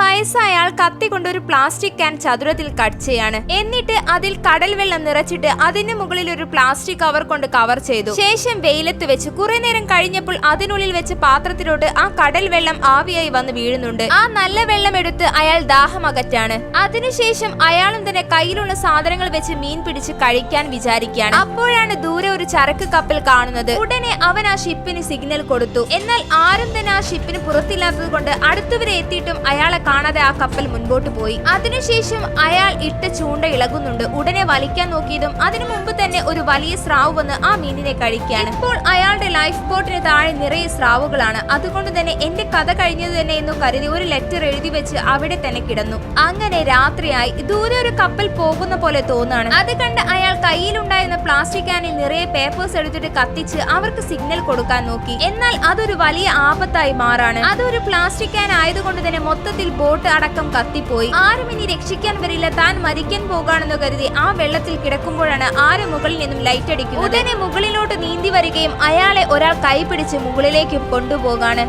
വയസ്സായ കത്തി കൊണ്ട് ഒരു പ്ലാസ്റ്റിക് ക്യാൻ ചതുരത്തിൽ കട്ട് ചെയ്യാണ്. എന്നിട്ട് അതിൽ കടൽ വെള്ളം നിറച്ചിട്ട് അതിന് മുകളിൽ ഒരു പ്ലാസ്റ്റിക് കവർ കൊണ്ട് കവർ ചെയ്തു. ശേഷം വെയിലത്ത് വെച്ച് കുറെ നേരം കഴിഞ്ഞപ്പോൾ അതിനുള്ളിൽ വെച്ച് പാത്രത്തിലോട്ട് ആ കടൽ വെള്ളം ആവിയായി വന്ന് വീഴുന്നുണ്ട്. ആ നല്ല വെള്ളം എടുത്ത് അയാൾ ദാഹം അകറ്റാണ്. അതിനുശേഷം അയാളും തന്നെ കയ്യിലുള്ള സാധനങ്ങൾ വെച്ച് മീൻ പിടിച്ച് കഴിക്കാൻ വിചാരിക്കുകയാണ്. അപ്പോഴാണ് ദൂരെ ഒരു ചരക്ക് കപ്പൽ കാണുന്നത്. ഉടനെ അവൻ ആ ഷിപ്പിന് സിഗ്നൽ കൊടുത്തു. എന്നാൽ ആരും തന്നെ ആ ഷിപ്പിന് പുറത്തില്ലാത്തത് കൊണ്ട് അടുത്തുവരെ എത്തിയിട്ടും അയാളെ കാണാതെ ആ കപ്പൽ മുൻപോട്ട് പോയി. അതിനുശേഷം അയാൾ ഇട്ട ചൂണ്ട ഇളകുന്നുണ്ട്. ഉടനെ വലിക്കാൻ നോക്കിയതും അതിനു മുമ്പ് തന്നെ ഒരു വലിയ സ്രാവ് വന്ന് ആ മീനിനെ കഴിക്കുകയാണ്. ഇപ്പോൾ അയാളുടെ ലൈഫ് ബോട്ടിന് താഴെ നിറയെ സ്രാവുകളാണ്. അതുകൊണ്ട് തന്നെ എന്റെ കഥ കഴിഞ്ഞത് തന്നെ എന്ന് കരുതി ഒരു ലെറ്റർ എഴുതി വെച്ച് അവിടെ തന്നെ കിടന്നു. അങ്ങനെ രാത്രിയായി. ദൂരെ ഒരു കപ്പൽ പോകുന്ന പോലെ തോന്നാണ്. അത് കണ്ട് അയാൾ കയ്യിലുണ്ടായിരുന്ന പ്ലാസ്റ്റിക് ക്യാനിൽ നിറയെ പേപ്പേഴ്സ് എടുത്തിട്ട് കത്തിച്ച് അവർക്ക് സിഗ്നൽ കൊടുക്കാൻ നോക്കി. എന്നാൽ അതൊരു വലിയ ആപത്തായി മാറാണ്. അതൊരു പ്ലാസ്റ്റിക് ക്യാൻ ആയതുകൊണ്ട് തന്നെ മൊത്തത്തിൽ ബോട്ട് അടക്കം കത്തിപ്പോയി. ആരും ഇനി രക്ഷിക്കാൻ വരില്ല. താൻ മരിക്കാൻ പോകാണെന്ന് കരുതി ആ വെള്ളത്തിൽ കിടക്കുമ്പോഴാണ് ആരും മുകളിൽ നിന്നും ലൈറ്റ് അടിക്കുന്നത്. ഉടനെ മുകളിലോട്ട് നീന്തി വരികയും അയാളെ ഒരാൾ കൈപിടിച്ച് മുകളിലേക്ക് കൊണ്ടുപോകാണ്.